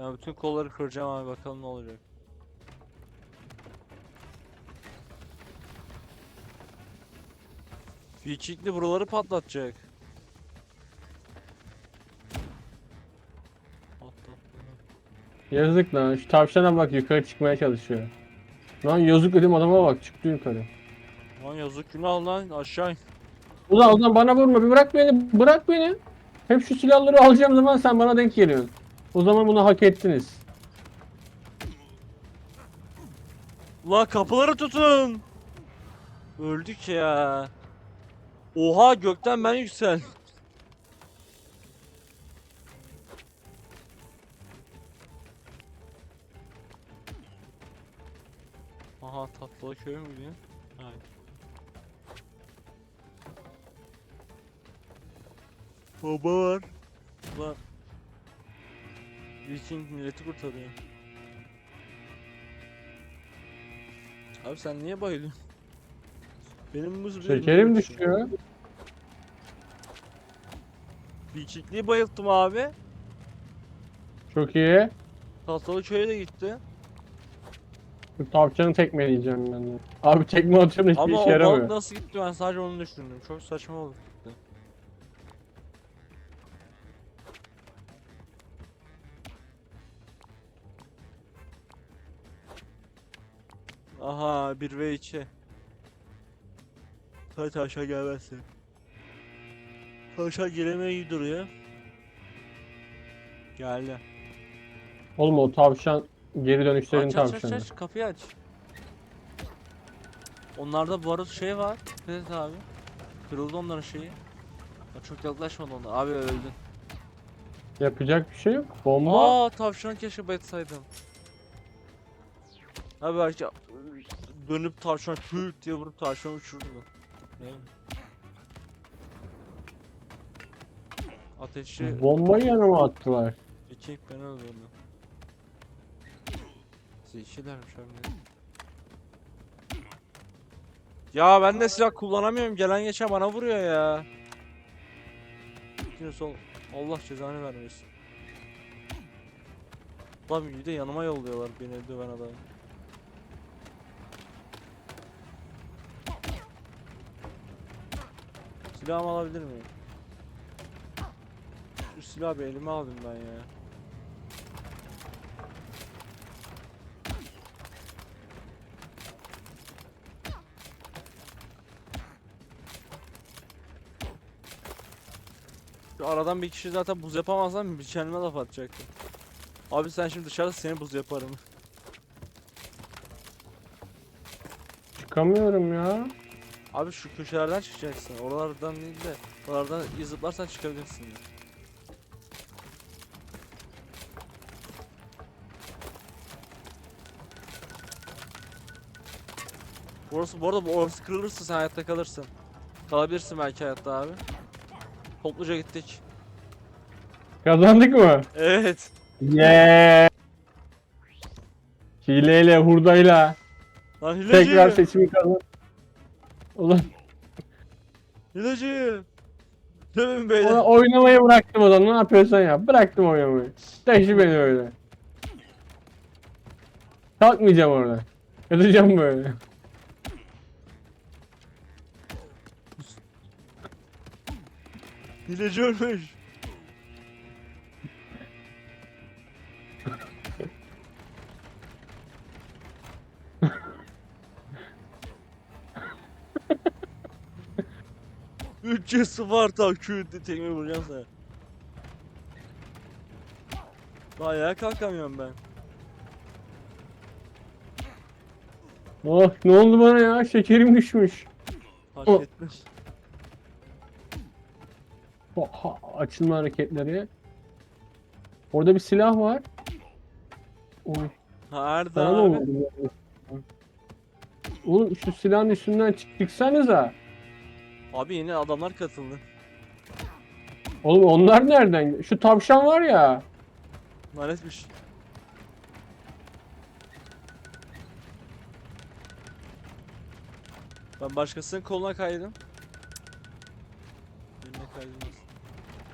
Ben bütün kolları kıracağım abi bakalım ne olacak. Vikingli buraları patlatacak. Yazık lan. Şu tavşana bak yukarı çıkmaya çalışıyor. Lan yazık dedim adama bak çıktı yukarı. Lan yazık günah lan aşağı in. Ulan zaman bana vurma bir bırak beni bırak beni. Hep şu silahları alacağım zaman sen bana denk geliyorsun. O zaman bunu hak ettiniz. La kapıları tutun. Öldük ya. Oha gökten ben yüksel. Aha tatlı köy mü diyor? Hayır. Baba var. Lan. Viking milleti kurtarıyor. Abi sen niye bayılıyorsun? Benim muz Şekerim düşüyor. Vikingliği bayılttım abi. Çok iyi. Tahtalı köye de gitti. Bu tavşanı tekmeleyeceğim ben de. Abi tekme atıyorum hiçbir Ama işe o balık yaramıyor. nasıl gitti ben sadece onu düşündüm. Çok saçma oldu Aha 1 ve 2. Taş aşağı gelmezsin. Aşağı gelemeye iyi duruyor. Geldi. Oğlum o tavşan geri dönüşlerin Aç aç aç tavşanı. aç kapıyı aç. Onlarda barut şey var. Evet abi. Kırıldı onların şeyi. Ya çok yaklaşmadı onlar. Abi öldün. Yapacak bir şey yok. Bomba. Aa tavşan keşke bayıtsaydım. Abi belki dönüp tavşan hüt diye vurup tavşanı uçurdu. Ne? Ateşi Bombayı yanıma attılar. iki ben öldürdüm. Zekilermiş abi. Ya ben de silah kullanamıyorum. Gelen geçen bana vuruyor ya. Yine sol. Allah cezanı vermesin. Lan bir de yanıma yolluyorlar beni döven adam. Silahımı alabilir miyim? Şu silahı bir elime aldım ben ya. Şu aradan bir kişi zaten buz yapamazsam bir kendime laf atacaktım. Abi sen şimdi dışarı seni buz yaparım. Çıkamıyorum ya. Abi şu köşelerden çıkacaksın. Oralardan değil de oralardan iyi zıplarsan çıkabilirsin. Orası bu arada bu orası kırılırsa sen hayatta kalırsın. Kalabilirsin belki hayatta abi. Topluca gittik. Kazandık mı? Evet. Yeah. Hileyle, hurdayla Lan hileci. tekrar seçimi kazan. Ulan Hileci. Dövün beyler. ona oynamayı bıraktım o zaman. Ne yapıyorsan yap. Bıraktım oynamayı. Taşı beni öyle. Kalkmayacağım orada. Yatacağım böyle. Hileci ölmüş. Yüz Sparta küldü tekme vuracağım sana. Daha ayağa kalkamıyorum ben. Oh ne oldu bana ya? Şekerim düşmüş. Fark Oh. etmez. Oh, ha- açılma hareketleri. Orada bir silah var. Oy. Ha Erda Sana abi. Oğlum şu silahın üstünden çık çıksanıza. Abi yeni adamlar katıldı. Oğlum onlar nereden? Şu tavşan var ya. Lanetmiş. Ben başkasının koluna kaydım. Eline kaydımaz.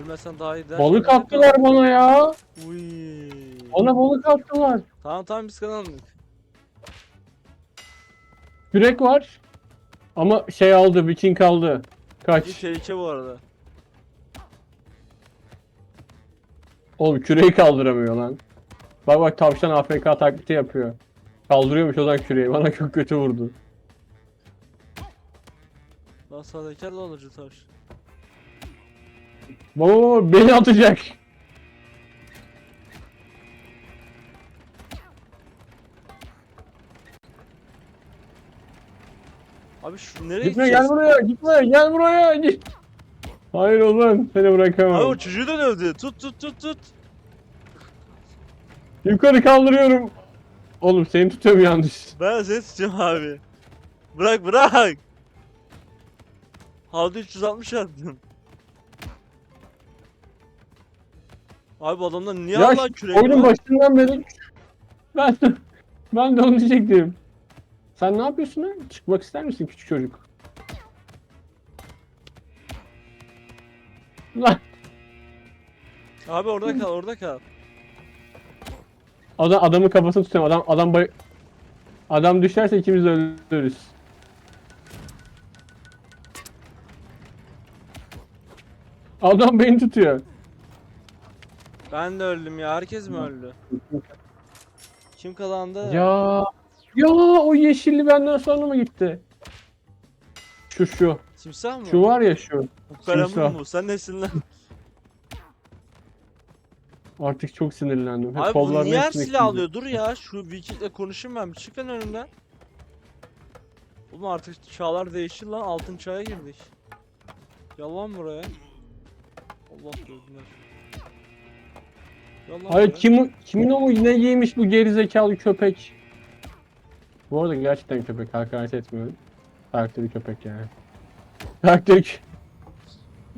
Ölmezsen daha iyi der. Balık attılar bana ya. Uy. Ona balık attılar. Tamam tamam biz kazandık. Kürek var. Ama şey aldı, Viking aldı. Bir Kaç. tehlike bu arada. Oğlum küreği kaldıramıyor lan. Bak bak tavşan AFK taklidi yapıyor. Kaldırıyormuş o zaman küreği. Bana çok kötü vurdu. Lan sahtekar da alıcı taş. Baba baba beni atacak. Abi şu nereye Gitme gideceğiz? gel buraya gitme gel buraya git. Hayır oğlum seni Abi bırakamam. o çocuğu da dövdü. Tut tut tut tut. Yukarı kaldırıyorum. Oğlum seni tutuyorum yanlış. Ben seni tutacağım abi. Bırak bırak. Havada 360 attım. Abi bu adamlar niye Ya Allah şu kürek oyunun var? başından beri ben de, ben de onu diyecektim. Sen ne yapıyorsun lan? Çıkmak ister misin küçük çocuk? Lan Abi orada kal orada kal. adam, adamın kafasını tutuyorum. Adam adam bay... Adam düşerse ikimiz de ölürüz. Adam beni tutuyor. Ben de öldüm ya. Herkes mi öldü? Kim kazandı? Ya ya o yeşilli benden sonra mı gitti? Şu şu. Timsah mı? Şu var ya şu. Bu timsah. bu. Sen nesin lan? Artık çok sinirlendim. Hep Abi bu niye her hepsini silah alıyor? Dur ya. Şu Viking'le konuşayım ben. Bir çıkın önümden. Oğlum artık çağlar değişir lan. Altın çağa girdik. Yalan buraya. Allah gördüler. Yalan Hayır buraya. kim kimin o ne giymiş bu gerizekalı köpek? Bu arada gerçekten köpek hakaret etmiyorum. Karakteri köpek yani. Karakteri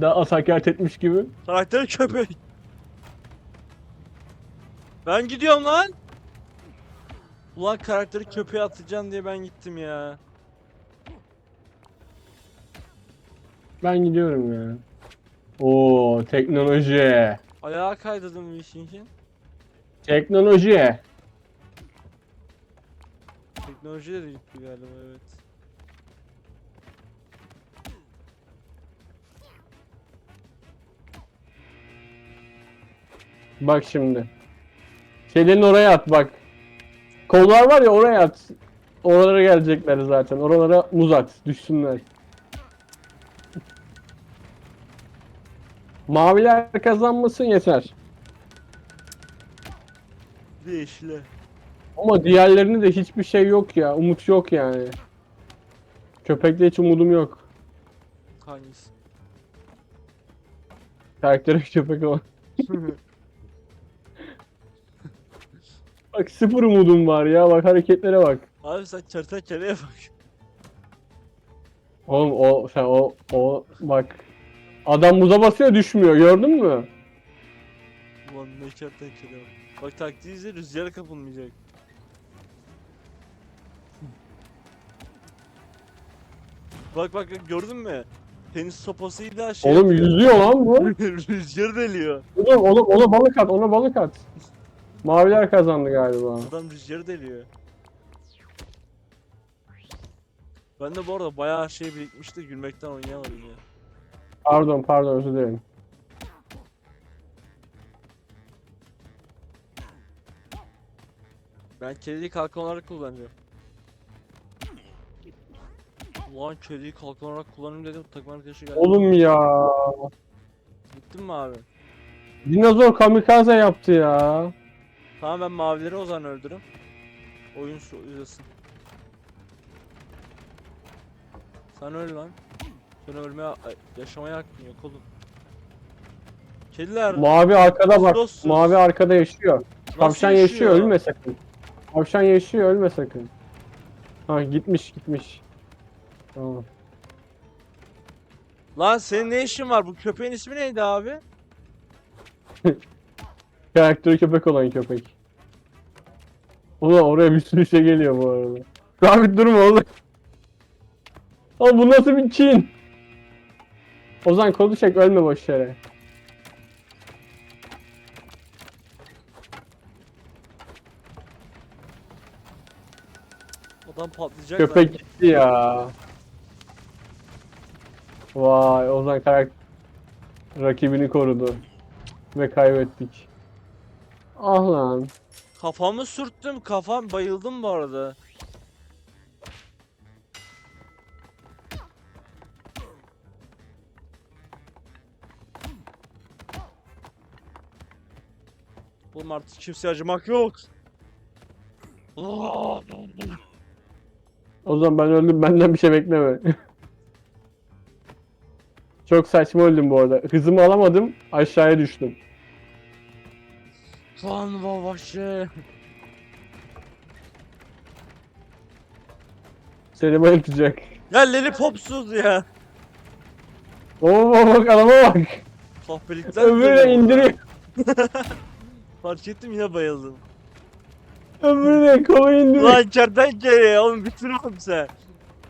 daha az hakaret etmiş gibi. Karakter köpek. Ben gidiyorum lan. Ulan karakteri köpeğe atacaksın diye ben gittim ya. Ben gidiyorum ya. Oo teknoloji. Ayağa kaydırdım Viking'in. Teknoloji. Teknoloji de gitti galiba evet. Bak şimdi. Şeylerin oraya at bak. Kollar var ya oraya at. Oralara gelecekler zaten. Oralara muz at. Düşsünler. Maviler kazanmasın yeter. Yeşile. Ama diğerlerinde de hiçbir şey yok ya. Umut yok yani. Köpekte hiç umudum yok. Hangisi? Karakteri köpek ama. Bak sıfır umudum var ya. Bak hareketlere bak. Abi sen kertenkeleye bak. Oğlum o sen o o bak. Adam muza basıyor düşmüyor gördün mü? Ulan ne kertenkele bak. Bak taktiği izle rüzgara kapılmayacak. Bak bak bak, gördün mü? Tenis sopasıyla şey Oğlum yapıyor. yüzüyor lan bu. Rüzgar deliyor. Oğlum ona, ona balık at ona balık at. Maviler kazandı galiba. Adam rüzgarı deliyor. Ben de bu arada bayağı şey birikmişti gülmekten oynayamadım ya. Pardon pardon özür dilerim. Ben kediyi kalkan olarak kullanacağım. Ulan kediyi kalkan olarak kullanayım dedim takım arkadaşı geldi. Oğlum ya. Gittin mi abi? Dinozor kamikaze yaptı ya. Tamam ben mavileri o zaman öldürürüm. Oyun su izlesin. Sen öl lan. Sen ölmeye, ay, yaşamaya hakkın yok oğlum. Kediler Mavi arkada bak. Dostuz. Mavi arkada yaşıyor. nasıl Tavşan yaşıyor ölme sakın. Tavşan yaşıyor ölme sakın. Ha gitmiş gitmiş. Lan senin ne işin var? Bu köpeğin ismi neydi abi? Karakteri köpek olan köpek. Ulan oraya bir sürü şey geliyor bu arada. Sabit durma oğlum. Oğlum bu nasıl bir kin? Ozan kolu çek ölme boş yere. Adam patlayacak. Köpek gitti ya. Vay Ozan karakter rakibini korudu. Ve kaybettik. Ah lan. Kafamı sürttüm. Kafam bayıldım bu arada. Oğlum artık kimseye acımak yok. Ozan ben öldüm benden bir şey bekleme. Çok saçma öldüm bu arada. Hızımı alamadım aşağıya düştüm. Lan babaşı. Seni bayıltacak. Ya lollipopsuz ya. Oo bak adama bak. Kahpelikten Öbürüne indiriyor. Fark ettim yine bayıldım. Öbürüne kolu indiriyor. Lan kertenkele ya oğlum bitiriyorum sen.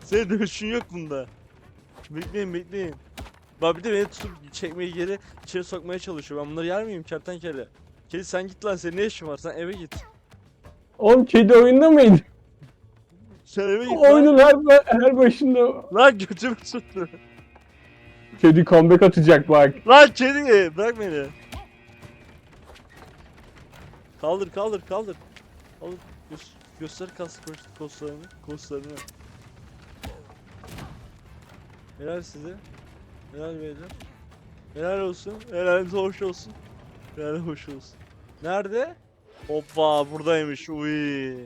Senin dönüşün yok bunda. Bekleyin bekleyin. Bak bir de beni tutup çekmeyi geri içeri sokmaya çalışıyor. Ben bunları yer miyim kertenkele? Kedi sen git lan senin ne işin var sen eve git. Oğlum kedi oyunda mıydı? Sen eve git lan. Oyunun her, her başında Lan götümü tuttu. kedi comeback atacak bak. Lan kedi bırak beni. Kaldır kaldır kaldır. Kaldır. Göz, göster kas kos- koslarını. Koslarını. Helal size. Helal beyler. Helal olsun. Helalinize hoş olsun. Helal hoş olsun. Nerede? Hoppa buradaymış. Uy.